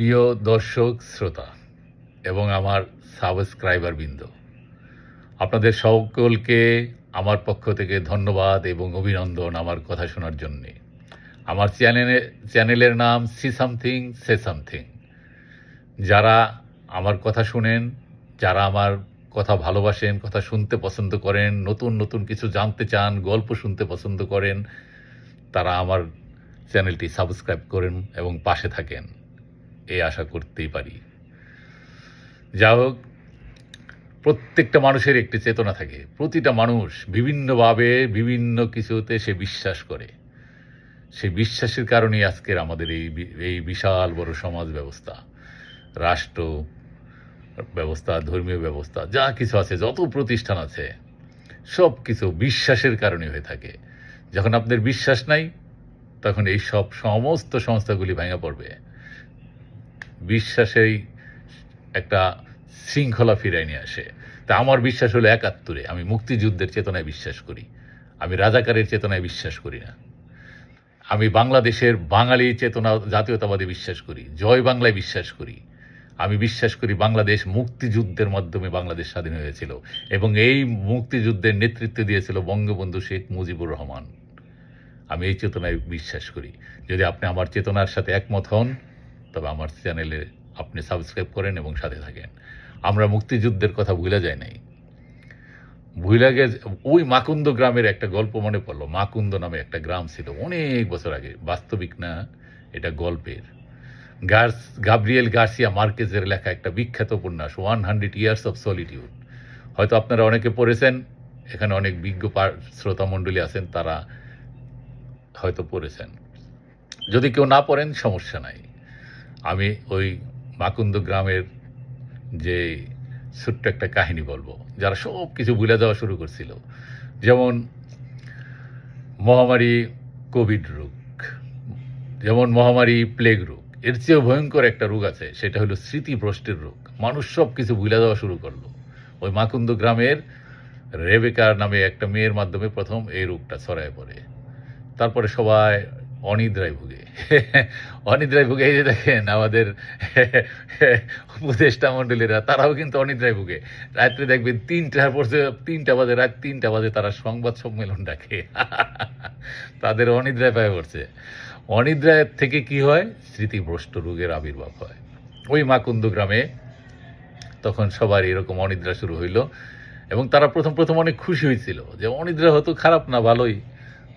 প্রিয় দর্শক, শ্রোতা এবং আমার সাবস্ক্রাইবার বৃন্দ আপনাদের সকলকে আমার পক্ষ থেকে ধন্যবাদ এবং অভিনন্দন আমার কথা শোনার জন্যে। আমার চ্যানেলে, চ্যানেলের নাম সি সামথিং, সে সামথিং। যারা আমার কথা শুনেন, যারা আমার কথা ভালোবাসেন, কথা শুনতে পছন্দ করেন, নতুন নতুন কিছু জানতে চান, গল্প শুনতে পছন্দ করেন, তারা আমার চ্যানেলটি সাবস্ক্রাইব করেন এবং পাশে থাকেন। এই আশা করতেই পারি। যা হোক প্রত্যেকটা মানুষের একটি চেতনা থাকে। প্রতিটা মানুষ বিভিন্নভাবে বিভিন্ন কিছুতে সে বিশ্বাস করে। সেই বিশ্বাসের কারণেই আজকের আমাদের এই এই বিশাল বড় সমাজ ব্যবস্থা, রাষ্ট্র ব্যবস্থা, ধর্মীয় ব্যবস্থা, যা কিছু আছে, যত প্রতিষ্ঠান আছে, সব কিছু বিশ্বাসের কারণে হয়ে থাকে। যখন আপনাদের বিশ্বাস নাই, তখন এই সব সমস্ত সংস্থাগুলি ভেঙে পড়বে। বিশ্বাসেই একটা শৃঙ্খলা ফিরাই নিয়ে আসে। তা আমার বিশ্বাস হলো একাত্তরে। আমি মুক্তিযুদ্ধের চেতনায় বিশ্বাস করি। আমি রাজাকারের চেতনায় বিশ্বাস করি না। আমি বাংলাদেশের বাঙালি চেতনা জাতীয়তাবাদে বিশ্বাস করি। জয় বাংলায় বিশ্বাস করি। আমি বিশ্বাস করি বাংলাদেশ মুক্তিযুদ্ধের মাধ্যমে বাংলাদেশ স্বাধীন হয়েছিল এবং এই মুক্তিযুদ্ধের নেতৃত্ব দিয়েছিল বঙ্গবন্ধু শেখ মুজিবুর রহমান। আমি এই চেতনায় বিশ্বাস করি। যদি আপনি আমার চেতনার সাথে একমত হন তবে আমার চ্যানেলে আপনি সাবস্ক্রাইব করেন এবং সাথে থাকেন। আমরা মুক্তিযুদ্ধের কথা ভুলে যাই নাই। ভুলে গে ওই মাকুন্দ গ্রামের একটা গল্প মনে পড়ল। মাকুন্দ নামে একটা গ্রাম ছিল অনেক বছর আগে। বাস্তবিক না, এটা গল্পের। গার্স, গাব্রিয়েল গার্সিয়া মার্কেজের লেখা একটা বিখ্যাত উপন্যাস, one hundred years of solitude. হয়তো আপনারা অনেকে পড়েছেন, এখানে অনেক বিজ্ঞ শ্রোতামণ্ডলী আছেন, তারা হয়তো পড়েছেন। যদি কেউ না পড়েন, সমস্যা নাই। আমি ওই মাকুন্দ গ্রামের যে ছোট্ট একটা কাহিনী বলব, যারা সব কিছু ভুলে যাওয়া শুরু করছিল। যেমন মহামারী কোভিড রোগ, যেমন মহামারী প্লেগ রোগ, এর চেয়েও ভয়ঙ্কর একটা রোগ আছে, সেটা হলো স্মৃতিভ্রষ্টের রোগ। মানুষ সব কিছু ভুলে যাওয়া শুরু করল। ওই মাকুন্দ গ্রামের রেবেকার নামে একটা মেয়ের মাধ্যমে প্রথম এই রোগটা ছড়ায় পড়ে। তারপরে সবাই অনিদ্রায় ভুগে। অনিদ্রায় ভুগে, এই যে দেখেন আমাদের উপদেষ্টা মণ্ডলীরা, তারাও কিন্তু অনিদ্রায় ভুগে। রাত্রে দেখবেন তিনটার পরে তিনটা বাজে, রাত তিনটা বাজে তারা সংবাদ সম্মেলন ডাকে। তাদের অনিদ্রায় পায়ে পড়ছে। অনিদ্রায় থেকে কি হয়? স্মৃতিভ্রষ্ট রোগের আবির্ভাব হয়। ওই মাকুন্দ গ্রামে তখন সবার এরকম অনিদ্রা শুরু হইল এবং তারা প্রথম প্রথম অনেক খুশি হয়েছিল যে অনিদ্রা হতো খারাপ না, ভালোই।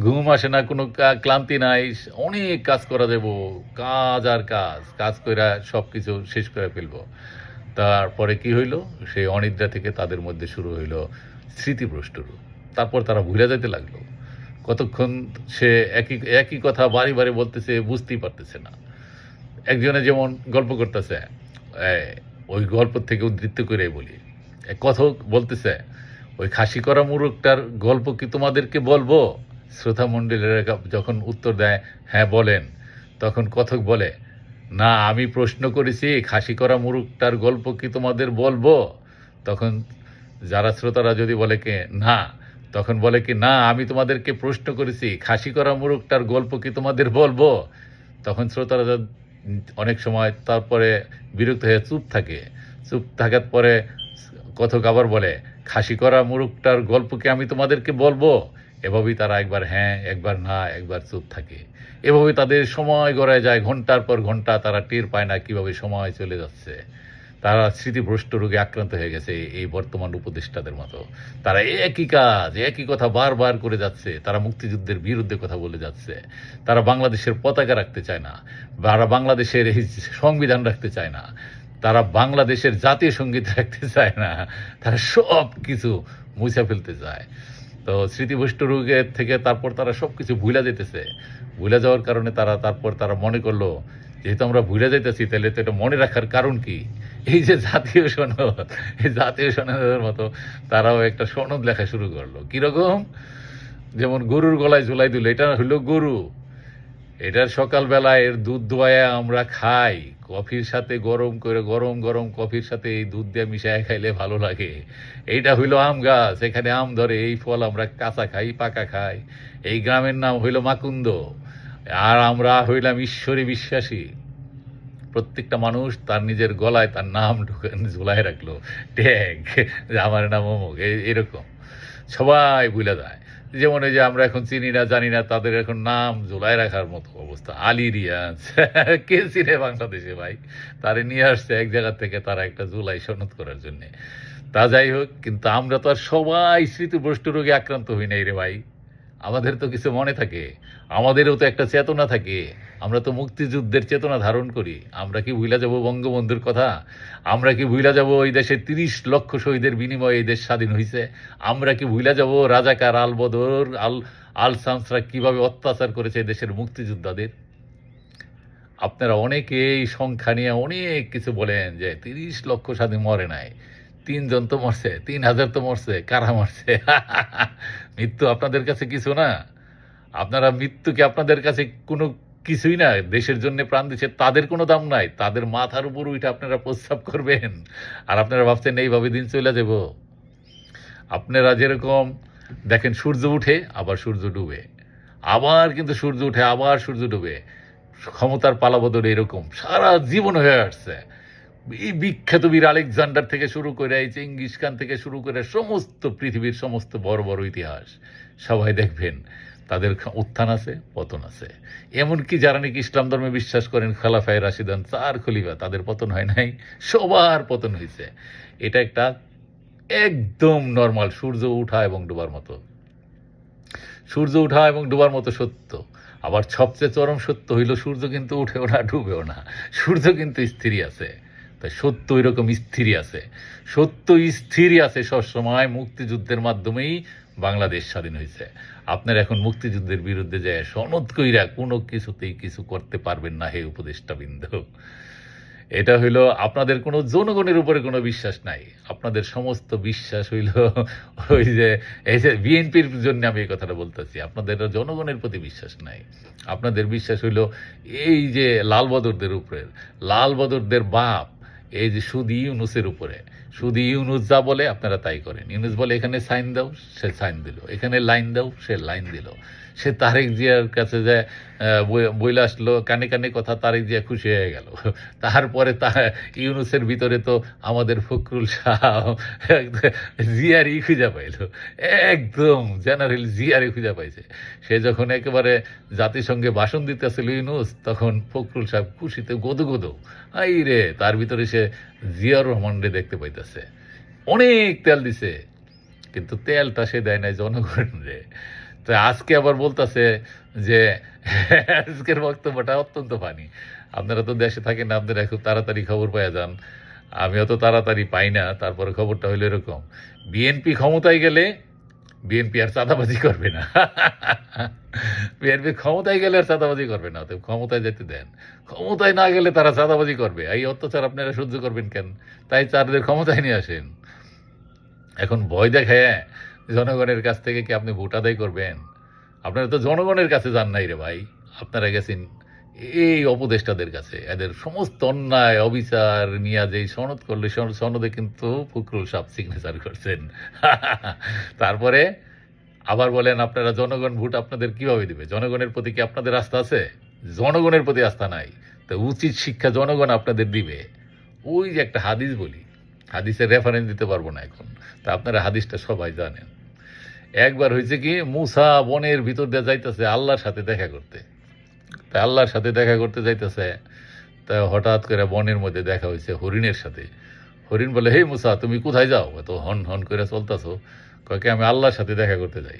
ঘুম আসে না, কোনো ক্লান্তি নাই, অনেক কাজ করা যাব কাজ আর কাজ কাজ করে সব কিছু শেষ করে ফেলব। তারপরে কি হইল? সেই অনিদ্রা থেকে তাদের মধ্যে শুরু হইল স্মৃতিভ্রষ্টরূপ তারপর তারা ভুলে যেতে লাগল। কতক্ষণ সে একই একই কথা বারে বারে বলতেছে, বুঝতেই পারতেছে না। একজনে যেমন গল্প করতেছে ওই গল্প থেকে উদ্ধৃত করে বলি। কথক বলতেছে, ওই খাসি করা মুরগটার গল্প কি তোমাদেরকে বলব? শ্রোতা মণ্ডলীরা যখন উত্তর দেয় হ্যাঁ বলেন, তখন কথক বলে, না, আমি প্রশ্ন করেছি খাসি করা মুরগটার গল্প কি তোমাদের বলব? তখন যারা শ্রোতারা যদি বলে কে, না, তখন বলে কি, না, আমি তোমাদেরকে প্রশ্ন করেছি, খাসি করা মুরগটার গল্প কি তোমাদের বলব? তখন শ্রোতারা অনেক সময় তারপরে বিরক্ত হয়ে চুপ থাকে। চুপ থাকার পরে কথক আবার বলে, খাসি করা মুরগটার গল্প কি আমি তোমাদেরকে বলব? এভাবেই তারা একবার হ্যাঁ একবার না, একবার চুপ থাকে। এভাবে তাদের সময় গড়ায় যায়, ঘণ্টার পর ঘণ্টা তারা টের পায় না কীভাবে সময় চলে যাচ্ছে। তারা স্মৃতিভ্রষ্ট রোগে আক্রান্ত হয়ে গেছে এই বর্তমান উপদেষ্টাদের মতো। তারা একই কাজ, একই কথা বারবার করে যাচ্ছে। তারা মুক্তিযুদ্ধের বিরুদ্ধে কথা বলে যাচ্ছে। তারা বাংলাদেশের পতাকা রাখতে চায় না। তারা বাংলাদেশের এই সংবিধান রাখতে চায় না। তারা বাংলাদেশের জাতীয় সংগীত রাখতে চায় না। তারা সব কিছু মুছে ফেলতে চায়। তো স্মৃতিভষ্ট রোগের থেকে তারপর তারা সব কিছু ভুলে যেতেছে ভুলে যাওয়ার কারণে তারা তারপর তারা মনে করল, যেহেতু আমরা ভুলে যাইতেছি, তাহলে তো এটা মনে রাখার কারণ কি? এই যে জাতীয় সনদ এই জাতীয় সনদের মতো তারাও একটা সনদ লেখা শুরু করল। কীরকম? যেমন গরুর গলায় ঝুলাই দিল, এটা হলো গরু। এটার সকালবেলা এর দুধ দোয়ায় আমরা খাই। কফির সাথে গরম করে গরম গরম কফির সাথে এই দুধ দিয়ে মিশায় খাইলে ভালো লাগে। এইটা হইল আম গাছ। এখানে আম ধরে, এই ফল আমরা কাঁচা খাই, পাকা খাই। এই গ্রামের নাম হইল মাকুন্দ। আর আমরা হইলাম ঈশ্বরে বিশ্বাসী। প্রত্যেকটা মানুষ তার নিজের গলায় তার নাম ঢুকে ঝুলাই রাখল। ট্যাগ। আমার নাম অমুক। এরকম। সবাই ভুলে যায়। যেমন এই যে আমরা এখন চিনি না জানি না তাদের এখন নাম জোলাই রাখার মতো অবস্থা। আলী রিয়াজ, কে চিনে বাংলাদেশে ভাই? তারে নিয়ে আসছে এক জায়গা থেকে তারা একটা জুলাই সনদ করার জন্যে। তা যাই হোক, কিন্তু আমরা তো আর সবাই স্মৃতিভ্রষ্ট রোগে আক্রান্ত হই নাই রে ভাই। আমাদের তো কিছু মনে থাকে। আমাদেরও তো একটা চেতনা থাকে। আমরা তো মুক্তিযুদ্ধের চেতনা ধারণ করি। আমরা কি ভুলা যাব বঙ্গবন্ধুর কথা? আমরা কি ভুলা যাব ওই দেশের তিরিশ লক্ষ শহীদের বিনিময়ে এই দেশ স্বাধীন হয়েছে আমরা কি ভুলা যাব রাজাকার আল বদর, আল আল সামসরা কীভাবে অত্যাচার করেছে দেশের মুক্তিযোদ্ধাদের? আপনারা অনেকেই সংখ্যা নিয়ে অনেক কিছু বলেন যে তিরিশ লক্ষ স্বাধীন মরে নাই। তিনজন তো মরছে তিন হাজার তো মরছে, কারা মরছে? মৃত্যু আপনাদের কাছে কিছু না। আপনারা মৃত্যুকে আপনাদের কাছে কোনো কিছুই না, দেশের জন্য প্রাণ দিচ্ছে, তাদের কোনো দাম নাই, তাদের মাথার উপর উঠে আপনারা প্রস্রাব করবেন। আর আপনারা ভাবছেন এইভাবে দিন চলে যাব? আপনারা যেরকম, দেখেন, সূর্য উঠে, আবার সূর্য ডুবে। আবার কিন্তু সূর্য উঠে, আবার সূর্য ডুবে। ক্ষমতার পালাবদল এরকম, সারা জীবন হয়ে আসছে। এই বিখ্যাত বীর আলেকজান্ডার থেকে শুরু করে, এই চেঙ্গিস খান থেকে শুরু করে সমস্ত পৃথিবীর সমস্ত বড় বড় ইতিহাস সবাই দেখবেন। তাদের উত্থান আছে, পতন আছে। এমনকি যারা নাকি ইসলাম ধর্মে বিশ্বাস করেন, খালাফায় রাশিদান চার খলিফা, তাদের পতন হয় নাই, সবার পতন হয়েছে এটা একটা একদম নর্মাল সূর্য উঠা এবং ডোবার মতো। সূর্য উঠা এবং ডোবার মতো সত্য। আবার সবচেয়ে চরম সত্য হইল, সূর্য কিন্তু উঠেও না, ডুবেও না। সূর্য কিন্তু স্থিরই আছে। তাই সত্য এরকম স্থিরই আছে। সত্য স্থিরই আছে সবসময় মুক্তিযুদ্ধের মাধ্যমেই বাংলাদেশ স্বাধীন হয়েছে। আপনার এখন মুক্তিযুদ্ধের বিরুদ্ধে যায় সনদ কইরা কোনো কিছুতেই কিছু করতে পারবেন না, হে উপদেষ্টা বিন্দু এটা হইল আপনাদের কোনো জনগণের উপরে কোনো বিশ্বাস নাই। আপনাদের সমস্ত বিশ্বাস হইল ওই যে, এই যে বিএনপির জন্য আমি এই কথাটা বলতেছি, আপনাদের জনগণের প্রতি বিশ্বাস নাই। আপনাদের বিশ্বাস হইল এই যে লালবদরদের উপরে লালবদরদের বাপ এই যে সুদি ইউনুসের উপরে। সুদি ইউনুস যা বলে আপনারা তাই করেন। ইউনুস বলে, এখানে সাইন দাও, সে সাইন দিল। এখানে লাইন দাও, সে লাইন দিল। সে তারেক জিয়ার কাছে যে বইলে আসলো, কানে কানে কথা তারেক জিয়া খুশি হয়ে গেল। তারপরে তা ইউনুসের ভিতরে তো আমাদের ফখরুল শাহ জিয়ারই খুঁজে পাইল। একদম জেনারেল জিয়ারই খুঁজে পাইছে। সে যখন একেবারে জাতিসংঘে ভাষণ দিতেছিল ইউনুস, তখন ফখরুল সাহেব খুশিতে গোদো গোদো, আই রে! তার ভিতরে সে জিয়ার রহমান রে দেখতে পাইতেছে। অনেক তেল দিছে, কিন্তু তেলটা সে দেয় নাই জনগণ রে তো আজকে আবার বলতেছে যে, আজকের বক্তব্যটা অত্যন্ত ফানি। আপনারা তো দেশে থাকেন আপনারা খুব তাড়াতাড়ি খবর পাওয়া যান। আমি অত তাড়াতাড়ি পাই না, তারপরে খবরটা হইল এরকম। বিএনপি ক্ষমতায় গেলে, বিএনপি আর চাঁদাবাজি করবে না। বিএনপি ক্ষমতায় গেলে আর চাঁদাবাজি করবে না তো ক্ষমতায় যেতে দেন। ক্ষমতায় না গেলে তারা চাঁদাবাজি করবে। এই অত্যাচার আপনারা সহ্য করবেন কেন? তাই তাদের ক্ষমতায় নিয়ে আসেন। এখন ভয় দেখায় জনগণের কাছ থেকে কি আপনি ভোট আদায় করবেন? আপনারা তো জনগণের কাছে যান নাই রে ভাই। আপনারা গেছেন এই অপদেষ্টাদের কাছে। এদের সমস্ত অন্যায়, অবিচার নিয়ে যে সনদ করলে সনদে কিন্তু ফখরুল সাহেব সিগনেচার করছেন। তারপরে আবার বলেন, আপনারা জনগণ ভোট আপনাদের কীভাবে দিবে? জনগণের প্রতি কি আপনাদের আস্থা আছে? জনগণের প্রতি আস্থা নাই। তো উচিত শিক্ষা জনগণ আপনাদের দিবে। ওই যে একটা হাদিস বলি হাদিসের রেফারেন্স দিতে পারব না এখন। তা আপনারা হাদিসটা সবাই জানেন। একবার হয়েছে কি, মুসা বনের ভিতর দিয়ে যাইতেছে আল্লাহর সাথে দেখা করতে। তা আল্লাহর সাথে দেখা করতে যাইতেছে, তা হঠাৎ করে বনের মধ্যে দেখা হয়েছে হরিণের সাথে। হরিণ বলে হে মুসা, তুমি কোথায় যাও? এত হন হন করে চলতেছো। কয়েকে আমি আল্লাহর সাথে দেখা করতে যাই।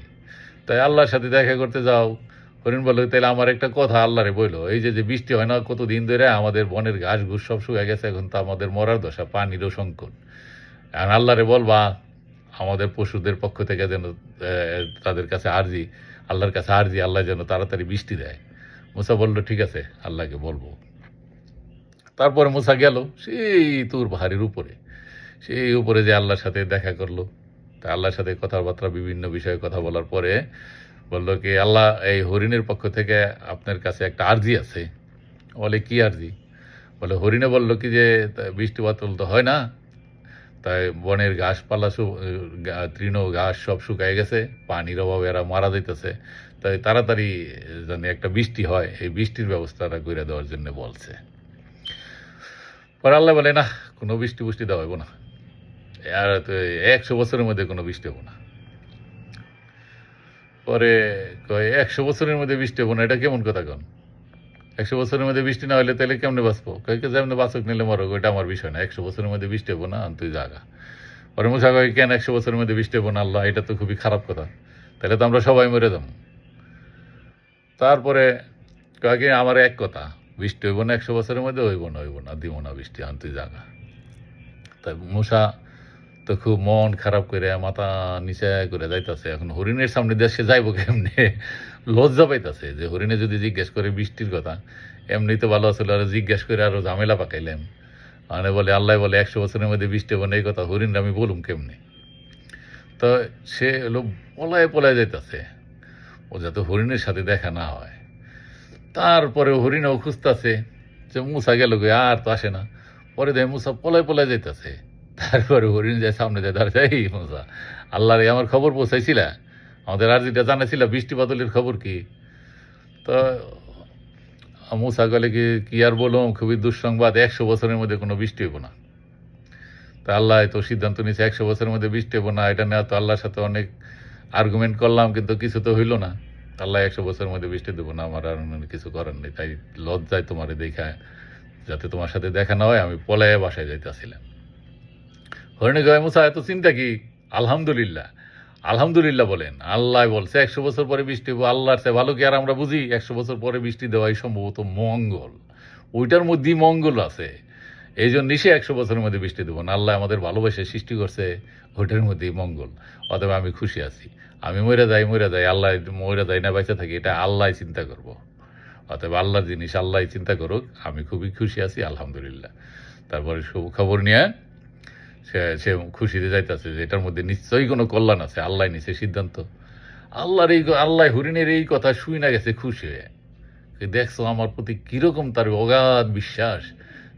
তাই আল্লাহর সাথে দেখা করতে যাও। হরিণ বলে তাহলে আমার একটা কথা আল্লাহরে বইলো। এই যে যে বৃষ্টি হয় না, কতদিন ধরে আমাদের বনের ঘাস ঘুষ সব শুয়ে গেছে, এখন তো আমাদের মরার দশা, পানিরও সংকট। এখন আল্লাহরে বলবা, আমাদের পশুদের পক্ষ থেকে যেন তাদের কাছে আরজি, আল্লাহর কাছে আরজি, আল্লাহ যেন তাড়াতাড়ি বৃষ্টি দেয়। মুসা বলল, ঠিক আছে, আল্লাহকে বলব। তারপরে মুসা গেল, সেই তুর পাহাড়ের উপরে। সেই উপরে যে আল্লাহর সাথে দেখা করল, তা আল্লাহর সাথে কথাবার্তা, বিভিন্ন বিষয়ে কথা বলার পরে বলল কি, আল্লাহ, এই হরিণের পক্ষ থেকে আপনার কাছে একটা আর্জি আছে। বলে, কি আর্জি? বলে, হরিণে বলল কি যে, তা বৃষ্টি বাতল তো হয় না, তাই বনের গাছপালা তৃণ ঘাস সব শুকায় গেছে, পানির অভাবে এরা মারা যাইতেছে, তাই তাড়াতাড়ি যেন একটা বৃষ্টি হয়, এই বৃষ্টির ব্যবস্থাটা করে দেওয়ার জন্য বলছে। পরে আল্লাহ বলে, না, কোনো বৃষ্টি পুষ্টি দেওয়া হইব না, আর তো একশো বছরের মধ্যে কোনো বৃষ্টি হব না। পরে কয়, একশো বছরের মধ্যে বৃষ্টি হব না, এটা কেমন কথা কন? একশো বছরের মধ্যে বৃষ্টি না হলে তাহলে কেমনে বাঁচবো? কয় কে যেমন বাঁচক নিলে মরক ওইটা আমার বিষয় না, একশো বছরের মধ্যে বৃষ্টি হব না, তুই জাগা। পরে মুসা কয়, কেন একশো বছরের মধ্যে বৃষ্টি হব না, আল্লাহ, এটা তো খুবই খারাপ কথা। তাহলে তো আমরা সবাই মরে যাব। তারপরে কয় কি আমার এক কথা, বৃষ্টি হইব না, একশো বছরের মধ্যে হইব না হইব না, দিব না বৃষ্টি আনতে জাগা। তাই মূষা তো খুব মন খারাপ করে মাথা নিচে করে যাইতাছে। এখন হরিণের সামনে দিয়ে সে যাইব কেমনে? লজ্জা পাইতাছে যে হরিণে যদি জিজ্ঞেস করে বৃষ্টির কথা, এমনি তো ভালো আসলে আর জিজ্ঞেস করে আরও ঝামেলা পাকাইলেন মানে বলে, আল্লাহ বলে, একশো বছরের মধ্যে বৃষ্টি হবে এই কথা হরিণ আমি বলুম কেমনে? তো সে হলো পলায় পলায় যাইতাছে। ও যাতে হরিণের সাথে দেখা না হয়। তারপরে হরিণও খুঁজতেছে যে মুসা গেল আর তো আসে না। পরে দেখে মুসা পলায় পলায় যাইতেছে। তারপরে হরিণ যায় সামনে যায় দাঁড়াচ্ছে এই মুসা আল্লাহ রে আমার খবর পৌঁছাইছিলা? আমাদের আর যেটা জানাছিল বৃষ্টি বাদলের খবর কি? তো মুসা গেলে কি কি আর বলুম, খুবই দুঃসংবাদ, একশো বছরের মধ্যে কোনো বৃষ্টি হইব না। তা আল্লাহ তো সিদ্ধান্ত নিয়েছে, একশো বছরের মধ্যে বৃষ্টি হইব না, এটা নেওয়া তো আল্লাহর সাথে অনেক আর্গুমেন্ট করলাম, কিন্তু কিছু তো হইল না। আল্লাহ একশো বছরের মধ্যে বৃষ্টি দেবো না, আমার আর কিছু করার নেই, তাই লজ্জায় তোমার দেখা যাতে তোমার সাথে দেখা না হয়, আমি পলায় বাসায় যাইতেছিলাম। হরিণে গয় মুসা, এত চিন্তা কি? আলহামদুলিল্লাহ। আলহামদুলিল্লাহ বলেন, আল্লাহ বলছে, একশো বছর পরে বৃষ্টি হব আল্লাহর চেয়ে ভালো কি? আর আমরা বুঝি, একশো বছর পরে বৃষ্টি দেওয়াই সম্ভবত মঙ্গল। ওইটার মধ্যেই মঙ্গল আছে। এই জন্য সে একশো বছরের মধ্যে বৃষ্টি দেবো না। আল্লাহ আমাদের ভালোবাসে সৃষ্টি করছে, ওইটার মধ্যেই মঙ্গল। অতএব আমি খুশি আছি। আমি মরে যাই মরে যাই, আল্লাহ মরে যাই না, বেঁচে থাকি, এটা আল্লাহ চিন্তা করব। অতএব আল্লাহর জিনিস আল্লাহ চিন্তা করুক, আমি খুবই খুশি আছি, আলহামদুলিল্লাহ। তারপরে খবর নিয়ে সে খুশিতে যাইতেছে যে এটার মধ্যে নিশ্চয়ই কোনো কল্যাণ আছে। আল্লাহ নিছে সিদ্ধান্ত। আল্লাহর এই আল্লাহ হরিণের এই কথা শুই না গেছে খুশি হয়ে। দেখছ আমার প্রতি কীরকম তার অগাধ বিশ্বাস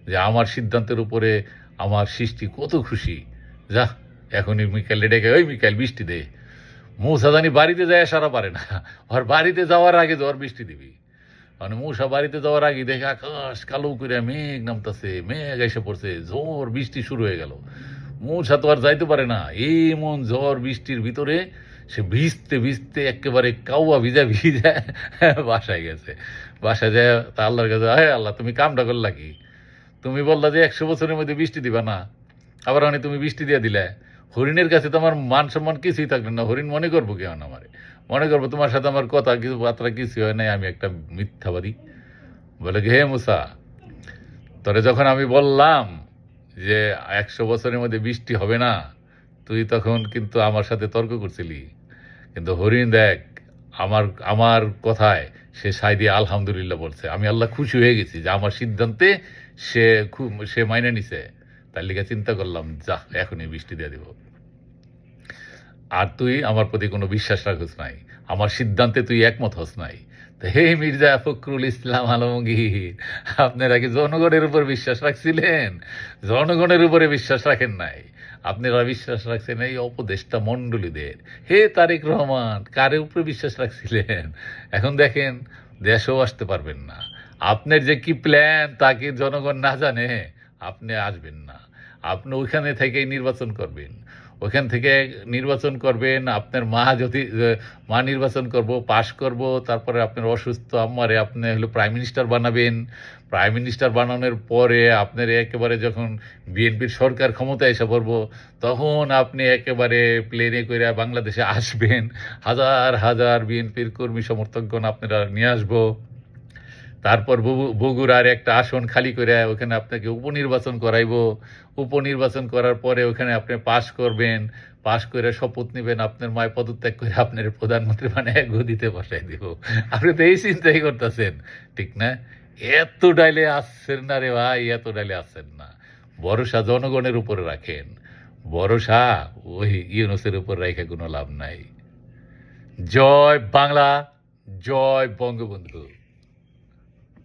যে আমার সিদ্ধান্তের উপরে আমার সৃষ্টি কত খুশি। যা, এখনই মিকাইলে ডেকে, ওই মিকাইল, বৃষ্টি দে। মৌসা জানি বাড়িতে যায় সারা পারে না। আর বাড়িতে যাওয়ার আগে জ্বর বৃষ্টি দিবি। মানে মৌসা বাড়িতে যাওয়ার আগে দেখে আকাশ কালো করে মেঘ নামতাছে, মেঘ এসে পড়ছে, জোর বৃষ্টি শুরু হয়ে গেল। মৌসা তো আর যাইতে পারে না। এমন ঝড় বৃষ্টির ভিতরে সে ভিজতে ভিজতে একেবারে কাউয়া ভিজা ভিজা বাসায় গেছে। বাসায় যায় তা আল্লাহর কাছে হ্যাঁ আল্লাহ, তুমি কামটা করলা কি? তুমি বললা যে একশো বছরের মধ্যে বৃষ্টি দিবা না। আবার অনেক তুমি বৃষ্টি দিয়ে দিলে। হরিণের কাছে তো আমার মান সম্মান কিছুই থাকবে না। হরিণ মনে করব কেমন আমারে? মনে করব তোমার সাথে আমার কথা কিছু বার্তা কিছু হয় নাই, আমি একটা মিথ্যাবাদী। বলে, হে মুসা, তরে যখন আমি বললাম যে একশো বছরের মধ্যে বৃষ্টি হবে না, তুই তখন কিন্তু আমার সাথে তর্ক করছিলি। কিন্তু হরিণ দেখ, আমার আমার কথায় সে সাই দিয়ে আলহামদুলিল্লাহ বলছে। আমি আল্লাহ খুশি হয়ে গেছি যে আমার সিদ্ধান্তে সে খুব, সে মাইনে নিছে। তার লিগে চিন্তা করলাম যা এখনই বৃষ্টি দিয়ে দিব। আর তুই আমার প্রতি কোনো বিশ্বাস রাখিস নাই। আমার সিদ্ধান্তে তুই একমত হস নাই। হে মির্জা ফখরুল ইসলাম আলমগীর, আপনারা কি জনগণের উপর বিশ্বাস রাখছিলেন? জনগণের উপরে বিশ্বাস রাখেন নাই। আপনারা বিশ্বাস রাখছেন এই মণ্ডলীদের। হে তারেক রহমান কারের উপরে বিশ্বাস রাখছিলেন? এখন দেখেন, দেশেও আসতে পারবেন না। আপনার যে কি প্ল্যান তাকে জনগণ না জানে? আপনি আসবেন না। আপনি ওইখানে থেকেই নির্বাচন করবেন। ওখান থেকে নির্বাচন করবেন, আপনার মা যদি, মা নির্বাচন করব, পাশ করব, তারপরে আপনার অসুস্থ আমারে আপনি হলো প্রাইম মিনিস্টার বানাবেন। প্রাইম মিনিস্টার বানানোর পরে আপনার একেবারে যখন বিএনপির সরকার ক্ষমতায় এসে পড়ব, তখন আপনি একেবারে প্লেনে করে বাংলাদেশে আসবেন। হাজার হাজার বিএনপির কর্মী সমর্থকগণ আপনারা নিয়ে আসব। তারপর বগু- বগুড়ার একটা আসন খালি করে ওখানে আপনাকে উপনির্বাচন করাইবো। উপনির্বাচন করার পরে ওখানে আপনি পাশ করবেন। পাশ করে শপথ নেবেন, আপনার মায় পদত্যাগ করে আপনার প্রধানমন্ত্রী মানে গদিতে বসাই দিব। আপনি তো এই চিন্তাই করতেছেন, ঠিক না? এত ডাইলে আসছেন না রে ভাই, এত ডাইলে আসছেন না। ভরসা জনগণের উপরে রাখেন। ভরসা ওই ইউনুসের উপর রেখে কোনো লাভ নাই। জয় বাংলা, জয় বঙ্গবন্ধু।